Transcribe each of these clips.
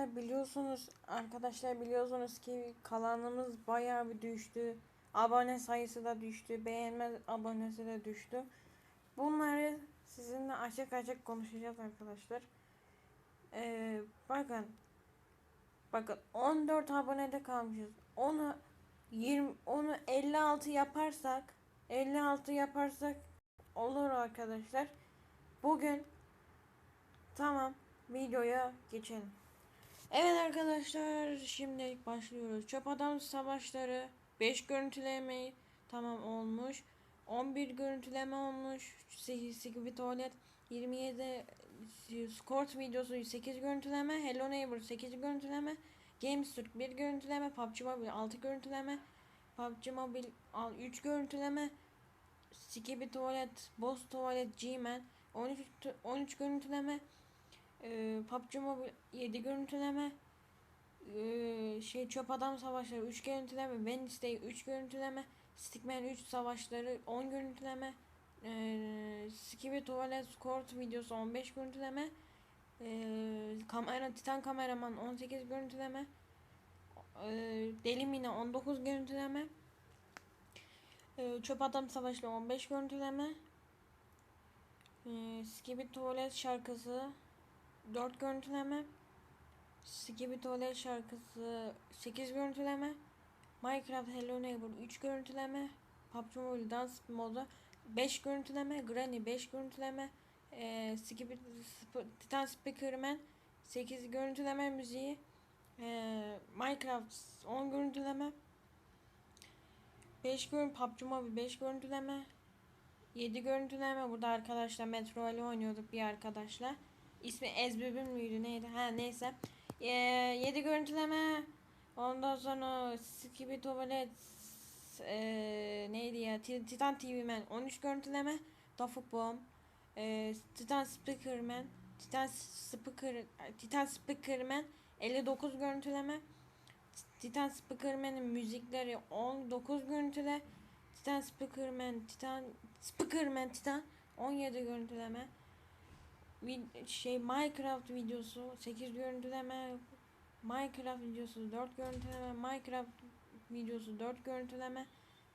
arkadaşlar biliyorsunuz arkadaşlar biliyorsunuz ki kanalımız bayağı bir düştü. Abone sayısı da düştü. Beğenme abonesi de düştü. Bunları sizinle açık açık konuşacağız arkadaşlar. Ee, bakın. Bakın 14 abonede kalmışız. Onu 20 onu 56 yaparsak 56 yaparsak olur arkadaşlar. Bugün tamam videoya geçelim. Evet arkadaşlar şimdi başlıyoruz. Çöp adam savaşları 5 görüntüleme tamam olmuş. 11 görüntüleme olmuş. 8 bir tuvalet 27 Skort videosu 8 görüntüleme. Hello Neighbor 8 görüntüleme. Games Türk 1 görüntüleme. PUBG Mobile 6 görüntüleme. PUBG Mobile 3 görüntüleme. Skibi tuvalet, Boss tuvalet, G-Man 13, 13 görüntüleme. Ee, PUBG Mobile 7 görüntüleme. Ee, şey çöp adam savaşları 3 görüntüleme. Wednesday 3 görüntüleme. Stickman 3 savaşları 10 görüntüleme. Ee, Skibi tuvalet skort videosu 15 görüntüleme. Ee, kamera Titan kameraman 18 görüntüleme. Ee, Deli Mine 19 görüntüleme. Ee, çöp adam savaşları 15 görüntüleme. Ee, Skibi tuvalet şarkısı 4 görüntüleme. Skibi tuvalet şarkısı 8 görüntüleme. Minecraft Hello Neighbor 3 görüntüleme. PUBG Mobile Dance modu 5 görüntüleme. Granny 5 görüntüleme. Ee, Skibi Sp- Titan Speakerman 8 görüntüleme müziği. Ee, Minecraft 10 görüntüleme. 5 görüntü PUBG Mobile 5 görüntüleme. 7 görüntüleme burada arkadaşlar Metro Ali oynuyorduk bir arkadaşla. İsmi Ezbebin müydü neydi? Ha neyse. Ee, 7 görüntüleme. Ondan sonra Skibi Tuvalet ee, neydi ya? Ti- Titan TV Man 13 görüntüleme. Dafuk Bomb. Ee, Titan Speakerman. Titan Speaker Titan Speakerman 59 görüntüleme. Titan Speakerman'ın müzikleri 19 görüntüle. Titan Speakerman, Titan Speakerman, Titan 17 görüntüleme. Vid- şey Minecraft videosu 8 görüntüleme. Minecraft videosu 4 görüntüleme. Minecraft videosu 4 görüntüleme.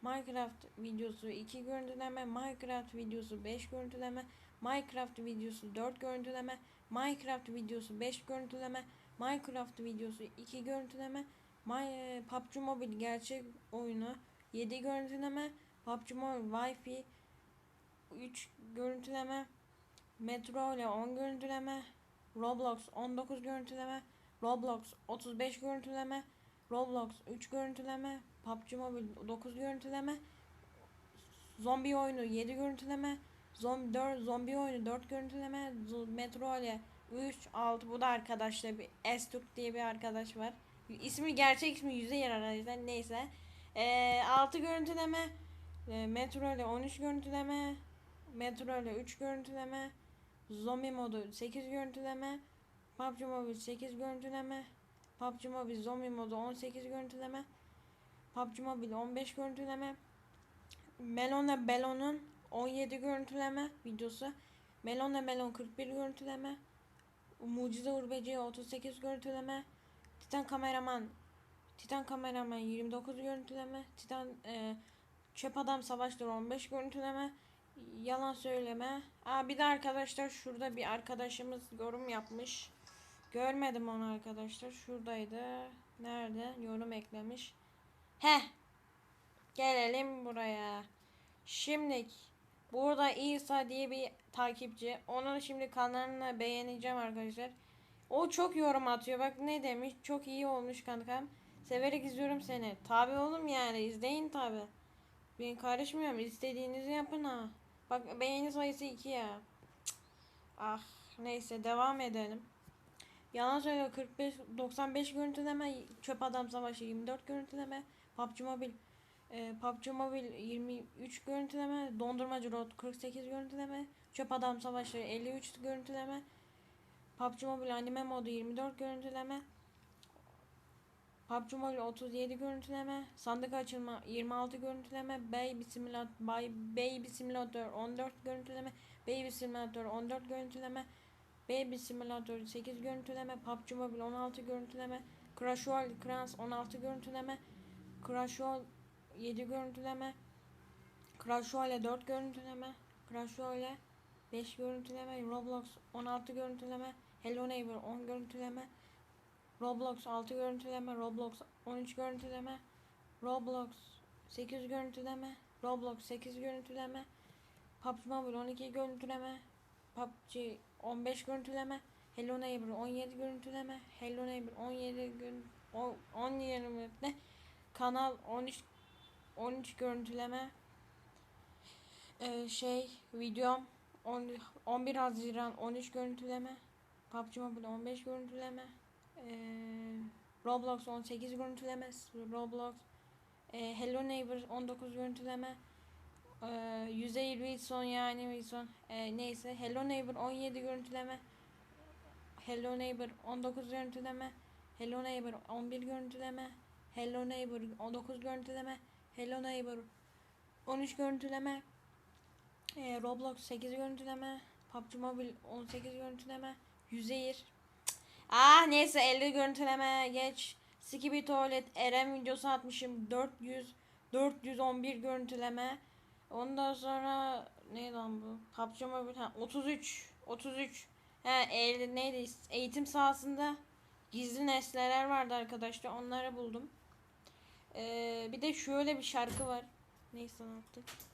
Minecraft videosu 2 görüntüleme. Minecraft videosu 5 görüntüleme. Minecraft videosu 4 görüntüleme. Minecraft videosu 5 görüntüleme. Minecraft videosu 2 görüntüleme. My, PUBG Mobile gerçek oyunu 7 görüntüleme. PUBG Mobile Wi-Fi 3 görüntüleme. Metro ile 10 görüntüleme. Roblox 19 görüntüleme. Roblox 35 görüntüleme. Roblox 3 görüntüleme. PUBG Mobile 9 görüntüleme. Zombi oyunu 7 görüntüleme. Zombi 4 zombi oyunu 4 görüntüleme. Metro ile 3 6 bu da arkadaşlar bir Estuk diye bir arkadaş var. İsmi gerçek ismi yüze yer arkadaşlar neyse. Ee, 6 görüntüleme. Ee, Metro ile 13 görüntüleme. Metro ile 3 görüntüleme. Zombie modu 8 görüntüleme. PUBG Mobile 8 görüntüleme. PUBG Mobile Zombie modu 18 görüntüleme. PUBG Mobile 15 görüntüleme. Melon'la Belon'un 17 görüntüleme videosu. Melon'la Melon 41 görüntüleme. Mucize Urbeci 38 görüntüleme. Titan kameraman Titan kameraman 29 görüntüleme. Titan e, çöp adam savaşları 15 görüntüleme. Yalan söyleme. Aa bir de arkadaşlar şurada bir arkadaşımız yorum yapmış. Görmedim onu arkadaşlar. Şuradaydı. Nerede? Yorum eklemiş. He. Gelelim buraya. Şimdi burada İsa diye bir takipçi. Onun şimdi kanalını beğeneceğim arkadaşlar. O çok yorum atıyor. Bak ne demiş. Çok iyi olmuş kankam. Severek izliyorum seni. Tabi oğlum yani izleyin tabi. Ben karışmıyorum. İstediğinizi yapın ha. Bak beğeni sayısı 2 ya. Ah neyse devam edelim. Yalan söylüyor 45 95 görüntüleme çöp adam savaşı 24 görüntüleme PUBG Mobile e, PUBG Mobile 23 görüntüleme dondurmacı road 48 görüntüleme çöp adam savaşı 53 görüntüleme PUBG Mobile anime modu 24 görüntüleme PUBG Mobile 37 görüntüleme sandık açılma 26 görüntüleme Baby Simulator Baby Simulator 14 görüntüleme Baby Simulator 14 görüntüleme Baby Simulator 8 görüntüleme, PUBG Mobile 16 görüntüleme, Crash World Clans 16 görüntüleme, Crash World 7 görüntüleme, Crash Royale 4 görüntüleme, Crash Royale 5 görüntüleme, Roblox 16 görüntüleme, Hello Neighbor 10 görüntüleme, Roblox 6 görüntüleme, Roblox 13 görüntüleme, Roblox 8 görüntüleme, Roblox 8 görüntüleme, PUBG Mobile 12 görüntüleme, PUBG 15 görüntüleme, Hello Neighbor 17 görüntüleme, Hello Neighbor 17 gün 10 ne? Kanal 13 13 görüntüleme. Ee, şey videom 10, 11 Haziran 13 görüntüleme. PUBG Mobile 15 görüntüleme. Ee, Roblox 18 görüntüleme. Roblox e, Hello Neighbor 19 görüntüleme. Ee, Yüzey Wilson yani Wilson e, neyse Hello Neighbor 17 görüntüleme. Hello Neighbor 19 görüntüleme. Hello Neighbor 11 görüntüleme. Hello Neighbor 19 görüntüleme. Hello Neighbor 13 görüntüleme. Ee, Roblox 8 görüntüleme. PUBG Mobile 18 görüntüleme. Yüzeyir. Ah neyse 50 görüntüleme geç. Skibi tuvalet Eren videosu atmışım 400 411 görüntüleme. Ondan sonra ne lan bu? PUBG Mobile ha, 33 33 He, el, neydi? Eğitim sahasında gizli nesneler vardı arkadaşlar. Onları buldum. Ee, bir de şöyle bir şarkı var. Neyse anlattık.